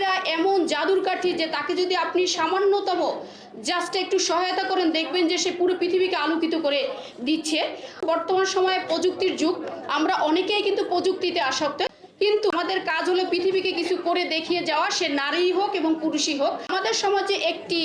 নারীরা এমন জাদুর কাঠি যে তাকে যদি আপনি সামান্যতম জাস্ট একটু সহায়তা করেন, দেখবেন যে সে পুরো পৃথিবীকে আলোকিত করে দিচ্ছে। বর্তমান সময়ে প্রযুক্তির যুগ, আমরা অনেকেই কিন্তু প্রযুক্তিতে আসক্ত। কিন্তু আমাদের কাজ হলো পৃথিবীকে কিছু করে দেখিয়ে যাওয়া, সে নারী হোক এবং পুরুষই হোক। আমাদের সমাজে একটি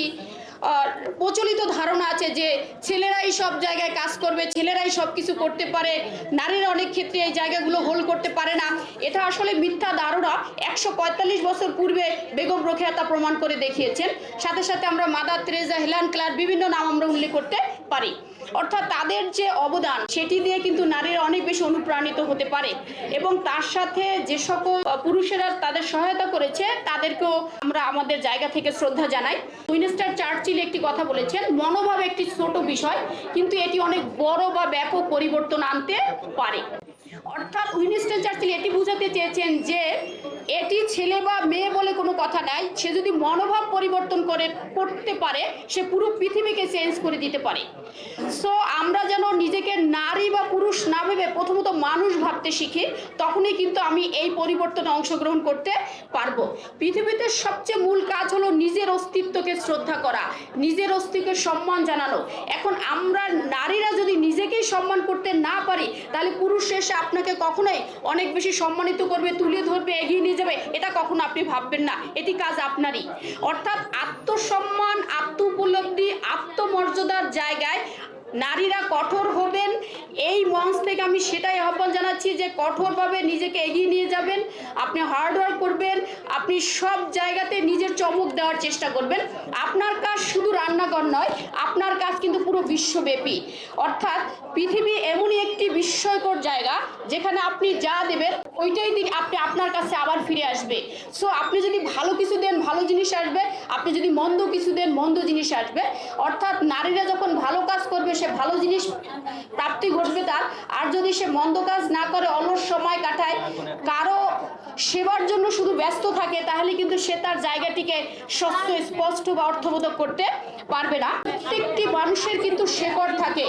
প্রচলিত ধারণা আছে যে ছেলেরাই সব জায়গায় কাজ করবে, ছেলেরাই সব কিছু করতে পারে, নারীরা অনেক ক্ষেত্রে এই জায়গাগুলো হোল করতে পারে না। এটা আসলে মিথ্যা ধারণা। একশো পঁয়তাল্লিশ বছর পূর্বে বেগম রোকেয়া তা প্রমাণ করে দেখিয়েছেন। সাথে সাথে আমরা মাদার তেরেজা হেলান ক্লার বিভিন্ন নাম আমরা উল্লেখ করতে পারি। অর্থাৎ তাদের যে অবদান, সেটি দিয়ে কিন্তু নারীরা অনেক বেশি অনুপ্রাণিত হতে পারে। এবং তার সাথে যে সকল পুরুষেরা তাদের সহায়তা করেছে, তাদেরকেও আমরা আমাদের জায়গা থেকে শ্রদ্ধা জানাই। উইনস্টার চার্চিল একটি কথা বলেছেন, মনোভাব একটি ছোট বিষয়, কিন্তু এটি অনেক বড় বা ব্যাপক পরিবর্তন আনতে পারে। অর্থাৎ উইনস্টন চার্চিল এটি বোঝাতে চেয়েছেন যে এটি ছেলে বা মেয়ে বলে কোনো কথা নাই। সে যদি মনোভাব পরিবর্তন করে, করতে পারে, সে পুরো পৃথিবীকে চেঞ্জ করে দিতে পারে। সো আমরা যেন নিজেকে নারী বা পুরুষ না ভেবে প্রথমত মানুষ ভাবতে শিখি, তখনই কিন্তু আমি এই পরিবর্তনে অংশগ্রহণ করতে পারব। পৃথিবীতে সবচেয়ে মূল কাজ হলো নিজের অস্তিত্বকে শ্রদ্ধা করা, নিজের অস্তিত্বকে সম্মান জানানো। এখন আমরা নারীরা যদি নিজেকেই সম্মান করতে না পারি, তাহলে পুরুষ এসে আপনাকে কখনোই অনেক বেশি সম্মানিত করবে, তুলে ধরবে, এগিয়ে নিয়ে যাবে, এটা কখনো আপনি ভাববেন না। এটি কাজ আপনারই। অর্থাৎ আত্মসম্মান আত্ম উপলব্ধি আত্মমর্যাদার জায়গায় নারীরা কঠোর হবেন। এই মঞ্চ থেকে আমি সেটাই আহ্বান জানাচ্ছি যে কঠোরভাবে নিজেকে এগিয়ে নিয়ে যাবেন। আপনি হার্ডওয়ার্ক করবেন, আপনি সব জায়গাতে নিজের চমক দেওয়ার চেষ্টা করবেন। আপনার কাজ শুধু রান্নাঘর নয়, আপনার কাজ কিন্তু পুরো বিশ্বব্যাপী। অর্থাৎ পৃথিবী এমনই একটি বিস্ময়কর জায়গা, যেখানে আপনি যা দেবেন, ওইটাই দিন আপনি আপনার কাছে আবার ফিরে আসবে। সো আপনি যদি ভালো কিছু দেন, ভালো জিনিস আসবে। আপনি যদি মন্দ কিছু দেন, মন্দ জিনিস আসবে। অর্থাৎ নারীরা যখন ভালো কাজ করবে সে ভালো জিনিস প্রাপ্তি ঘটবে তার। আর যদি সে মন্দ কাজ না করে, অলস সময় কাটায়, কারও সেবার জন্য শুধু ব্যস্ত থাকে, তাহলে কিন্তু সে তার জায়গাটিকে স্বচ্ছ স্পষ্ট বা অর্থবোধক করতে পারবে না। প্রত্যেকটি মানুষের কিন্তু শেকড় থাকে,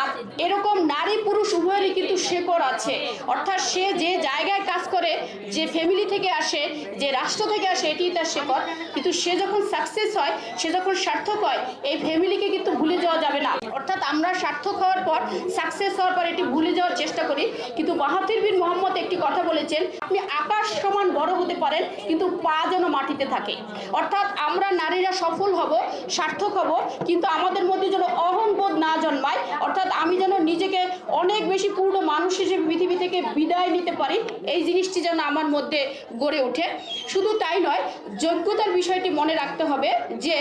আর এরকম নারী পুরুষ উভয়েরই কিন্তু শেকড় আছে। অর্থাৎ সে যে জায়গায় কাজ করে, যে ফ্যামিলি থেকে আসে, যে রাষ্ট্র থেকে আসে এটি তার শেকড়। কিন্তু সে যখন সাকসেস হয়, সে যখন সার্থক হয়, এই ফ্যামিলিকে কিন্তু ভুলে যাওয়া যাবে না। অর্থাৎ আমরা সার্থক হওয়ার পর সাকসেস হওয়ার পর এটি ভুলে যাওয়ার চেষ্টা করি। কিন্তু মাহাতির বিন মোহাম্মদ একটি কথা বলেছেন, আপনি আকাশ সমান বড় হতে পারেন, কিন্তু পা যেন মাটিতে থাকে। অর্থাৎ আমরা নারীরা সফল হব, সার্থক হব, কিন্তু আমাদের মধ্যে যেন অহংবোধ না জন্মায়, অর্থাৎ আমি যেন নিজেকে অনেক বেশি পূর্ণ মানুষ হিসেবে পৃথিবী থেকে বিদায় নিতে পারি, এই জিনিসটি যেন আমার মধ্যে গড়ে ওঠে। শুধু তাই নয়, যোগ্যতার বিষয়টি মনে রাখতে হবে যে,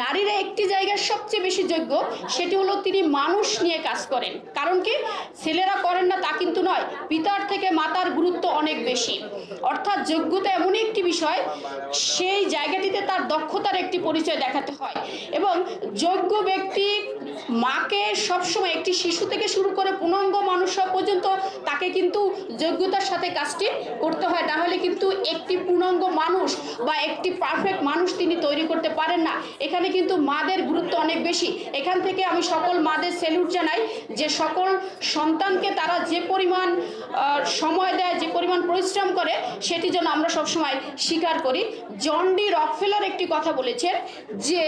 নারীরা একটি জায়গায় সবচেয়ে বেশি যোগ্য, সেটি হলো তিনি মানুষ নিয়ে কাজ করেন। কারণ কি? ছেলেরা করেন না তা কিন্তু নয়। পিতার থেকে মাতার গুরুত্ব অনেক বেশি। অর্থাৎ যোগ্যতা এমনই একটি বিষয়, সেই জায়গাটিতে তার দক্ষতার একটি পরিচয় দেখাতে হয়। এবং যোগ্য ব্যক্তি মাকে সবসময় একটি শিশু থেকে শুরু করে পূর্ণাঙ্গ মানুষ পর্যন্ত তাকে কিন্তু যোগ্যতার সাথে কাজটি করতে হয়। তাহলে কিন্তু একটি পূর্ণাঙ্গ মানুষ বা একটি পারফেক্ট মানুষ তিনি তৈরি করতে পারেন না। এখানে কিন্তু মাদের গুরুত্ব অনেক বেশি। এখান থেকে আমি সকল মাদের সেলুট জানাই যে সকল সন্তানকে তারা যে পরিমাণ সময় দেয়, যে পরিমাণ পরিশ্রম করে, সেটি যেন আমরা সবসময় স্বীকার করি। জন ডি রকফেলার একটি কথা বলেছেন যে,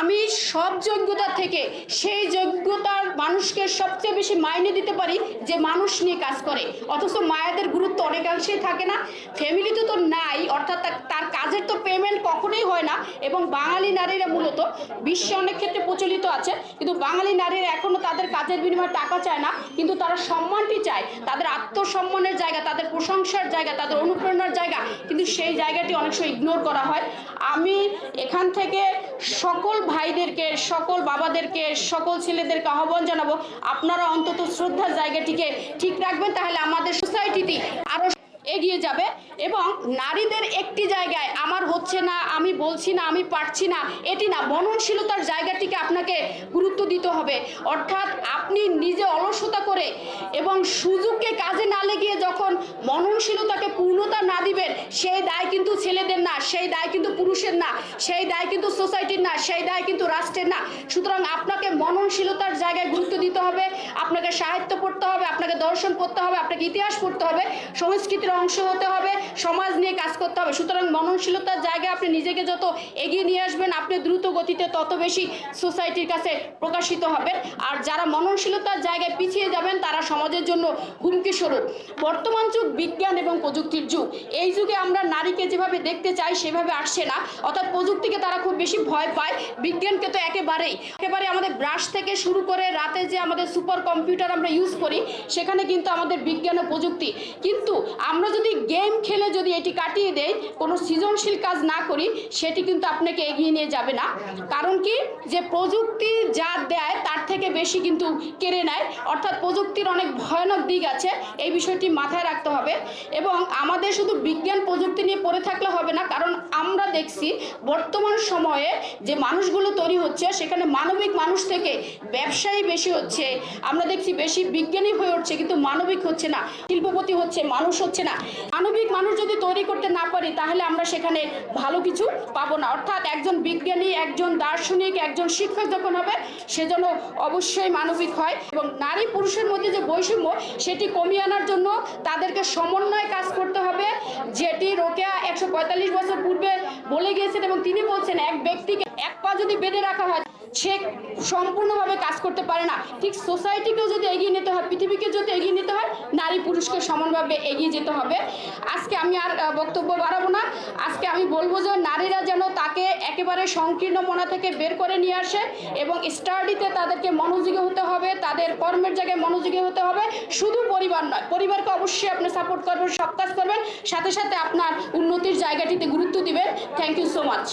আমি সব যোগ্যতা থেকে সেই যোগ্যতার মানুষকে সবচেয়ে বেশি মাইনে দিতে পারি যে মানুষ নিয়ে কাজ করে। অথচ মায়েদের গুরুত্ব অনেকাংশেই থাকে না। ফ্যামিলিতে তো নাই, অর্থাৎ তার- কাজের তো পেমেন্ট কখনোই হয় না এবং বাঙালি নারীরা মূলত বিশ্বে অনেক ক্ষেত্রে প্রচলিত আছে। কিন্তু বাঙালি নারীরা এখনও তাদের কাজের বিনিময়ে টাকা চায় না। কিন্তু তারা সম্মানটি চায়। তাদের আত্মসম্মানের জায়গা, তাদের প্রশংসার জায়গা, তাদের অনুপ্রেরণার জায়গা। কিন্তু সেই জায়গাটি অনেক সময় ইগনোর করা হয়। আমি এখান থেকে সকল ভাইদেরকে সকল বাবাদেরকে, সকল ছেলেদেরকে আহ্বান জানাব। আপনারা অন্তত শ্রদ্ধার জায়গাটিকে ঠিক রাখবেন, তাহলে আমাদের সোসাইটিটি আরও এগিয়ে যাবে। এবং নারীদের একটি জায়গায় আমার হচ্ছে না, আমি বলছি না, আমি পারছি না, এটি না, মননশীলতার জায়গাটিকে আপনাকে গুরুত্ব দিতে হবে। অর্থাৎ আপনি নিজে অলসতা করে এবং সুযোগকে কাজে না লেগিয়ে যখন মননশীলতাকে পূর্ণতা না দিবেন, সেই দায় কিন্তু ছেলেদের না, সেই দায় কিন্তু পুরুষের না, সেই দায় কিন্তু সোসাইটির না, সেই দায় কিন্তু রাষ্ট্রের না। সুতরাং আপনাকে মননশীলতার জায়গায় গুরুত্ব দিতে হবে। আপনাকে সাহিত্য পড়তে হবে, আপনাকে দর্শন পড়তে হবে, আপনাকে ইতিহাস পড়তে হবে, সংস্কৃতির অংশ হতে হবে, সমাজ নিয়ে কাজ করতে হবে। সুতরাং মননশীলতার জায়গা জায়গায় আপনি নিজেকে যত এগিয়ে নিয়ে আসবেন, আপনি দ্রুত গতিতে তত বেশি সোসাইটির কাছে প্রকাশিত হবেন। আর যারা মননশীলতার জায়গায় পিছিয়ে যাবেন, তারা সমাজের জন্য হুমকি স্বরূপ। বর্তমান যুগ বিজ্ঞান এবং প্রযুক্তির যুগ। এই যুগে আমরা নারীকে যেভাবে দেখতে চাই, সেভাবে আসছে না। অর্থাৎ প্রযুক্তিকে তারা খুব বেশি ভয় পায়। বিজ্ঞানকে তো একেবারেই, একেবারে আমাদের ব্রাশ থেকে শুরু করে রাতে যে আমাদের সুপার কম্পিউটার আমরা ইউজ করি, সেখানে কিন্তু আমাদের বিজ্ঞান ও প্রযুক্তি। কিন্তু আমরা যদি গেম খেলে যদি এটি কাটিয়ে দেই, কোনো সৃজনশীল কাজ না করি, সেটি কিন্তু আপনাকে এগিয়ে নিয়ে যাবে না। কারণ কি? যে প্রযুক্তি যা দেয়, তার থেকে বেশি কিন্তু কেড়ে নেয়। অর্থাৎ প্রযুক্তির অনেক ভয়ানক দিক আছে, এই বিষয়টি মাথায় রাখতে হবে। এবং আমাদের শুধু বিজ্ঞান প্রযুক্তি নিয়ে পড়ে থাকলে হবে না, কারণ দেখছি বর্তমান সময়ে যে মানুষগুলো তৈরি হচ্ছে, সেখানে মানবিক মানুষ থেকে ব্যবসায়ী বেশি হচ্ছে। আমরা দেখছি বেশি বিজ্ঞানী হয়ে উঠছে, কিন্তু মানবিক হচ্ছে না, শিল্পপতি হচ্ছে, মানুষ হচ্ছে না। মানবিক মানুষ যদি তৈরি করতে না পারি, তাহলে আমরা সেখানে ভালো কিছু পাবো না। অর্থাৎ একজন বিজ্ঞানী, একজন দার্শনিক, একজন শিক্ষক যখন হবে, সে যেন অবশ্যই মানবিক হয় এবং নারী পুরুষের মধ্যে যে বৈষম্য, সেটি কমিয়ে আনার জন্য তাদেরকে সমন্বয় কাজ করতে হবে। যেটি রোকেয়া একশো পঁয়তাল্লিশ বছর পূর্বে বলে গিয়েছেন এবং তিনি বলছেন এক ব্যক্তিকে এক পা যদি বেঁধে রাখা হয় সে সম্পূর্ণভাবে কাজ করতে পারে না। ঠিক সোসাইটিকেও যদি এগিয়ে নিতে হয়, পৃথিবীকে যদি এগিয়ে নিতে হয়, নারী পুরুষকে সমানভাবে এগিয়ে যেতে হবে। আজকে আমি আর বক্তব্য বাড়াবো না। আজকে আমি বলব যে নারীরা যেন তাকে একেবারে সংকীর্ণ মনা থেকে বের করে নিয়ে আসে এবং স্টাডিতে তাদেরকে মনোযোগী হতে হবে, তাদের কর্মের জায়গায় মনোযোগী হতে হবে। শুধু পরিবার নয়, পরিবারকে অবশ্যই আপনি সাপোর্ট করবেন সব কাজ করবেন। সাথে সাথে আপনার উন্নতির জায়গাটিতে গুরুত্ব দিবেন। Thank you so much